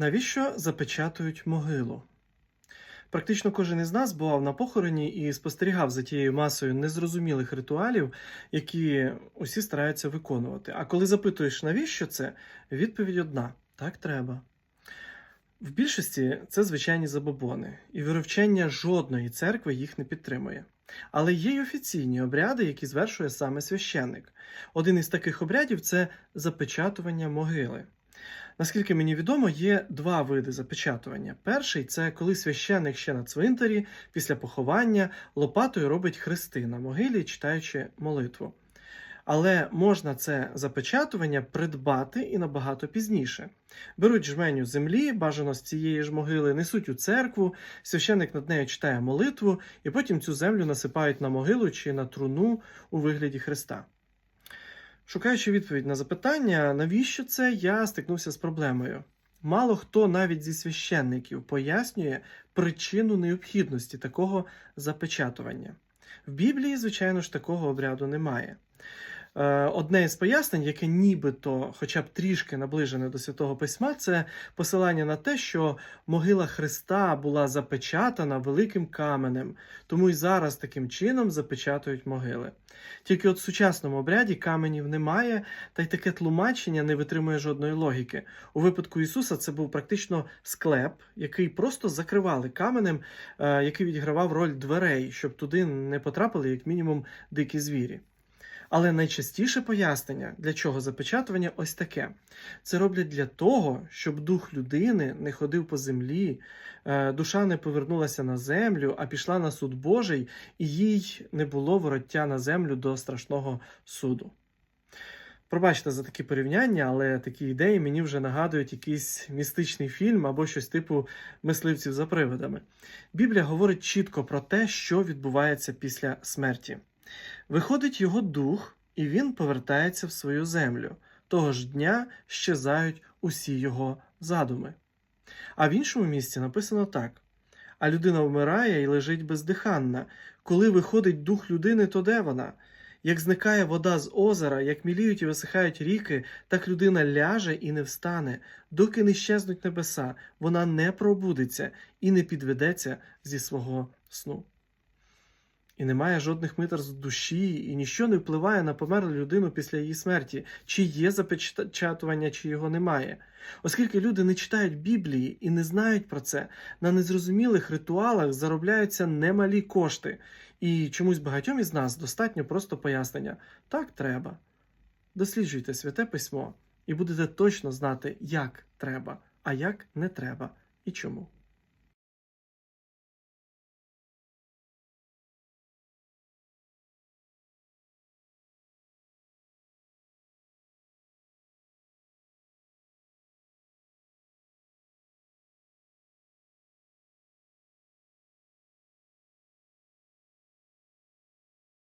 Навіщо запечатують могилу? Практично кожен із нас бував на похороні і спостерігав за тією масою незрозумілих ритуалів, які усі стараються виконувати. А коли запитуєш, навіщо це, відповідь одна: так треба. В більшості це звичайні забобони, і вировчення жодної церкви їх не підтримує. Але є й офіційні обряди, які звершує саме священник. Один із таких обрядів це запечатування могили. Наскільки мені відомо, є два види запечатування. Перший це коли священник ще на цвинтарі, після поховання лопатою робить хрести на могилі, читаючи молитву. Але можна це запечатування придбати і набагато пізніше. Беруть жменю землі, бажано з цієї ж могили, несуть у церкву, священник над нею читає молитву, і потім цю землю насипають на могилу чи на труну у вигляді хреста. Шукаючи відповідь на запитання, навіщо це, я стикнувся з проблемою. Мало хто навіть зі священників пояснює причину необхідності такого запечатування. В Біблії, звичайно ж, такого обряду немає. Е, Одне із пояснень, яке нібито, хоча б трішки наближене до святого письма, це посилання на те, що могила Христа була запечатана великим каменем, тому й зараз таким чином запечатують могили. Тільки от в сучасному обряді каменів немає, та й таке тлумачення не витримує жодної логіки. У випадку Ісуса це був практично склеп, який просто закривали каменем, е, який відігравав роль дверей, щоб туди не потрапили як мінімум дикі звірі. Але найчастіше пояснення, для чого запечатування, ось таке: це роблять для того, щоб дух людини не ходив по землі, е, душа не повернулася на землю, а пішла на суд Божий, і їй не було вороття на землю до страшного суду. Пробачте за такі порівняння, але такі ідеї мені вже нагадують якийсь містичний фільм або щось типу мисливців за привидами. Біблія говорить чітко про те, що відбувається після смерті. Виходить його дух, і він повертається в свою землю. Того ж дня щезають усі його задуми. А в іншому місці написано так: а людина вмирає і лежить бездиханна. Коли виходить дух людини, то де вона? Як зникає вода з озера, як міліють і висихають ріки, так людина ляже і не встане, доки не щезнуть небеса, вона не пробудеться і не підведеться зі свого сну. І немає жодних митарств душі, і ніщо не впливає на померлу людину після її смерті, чи є запечатування, чи його немає. Оскільки люди не читають Біблії і не знають про це, на незрозумілих ритуалах заробляються немалі кошти, і чомусь багатьом із нас достатньо просто пояснення так треба. Досліджуйте святе письмо, і будете точно знати, як треба, а як не треба і чому.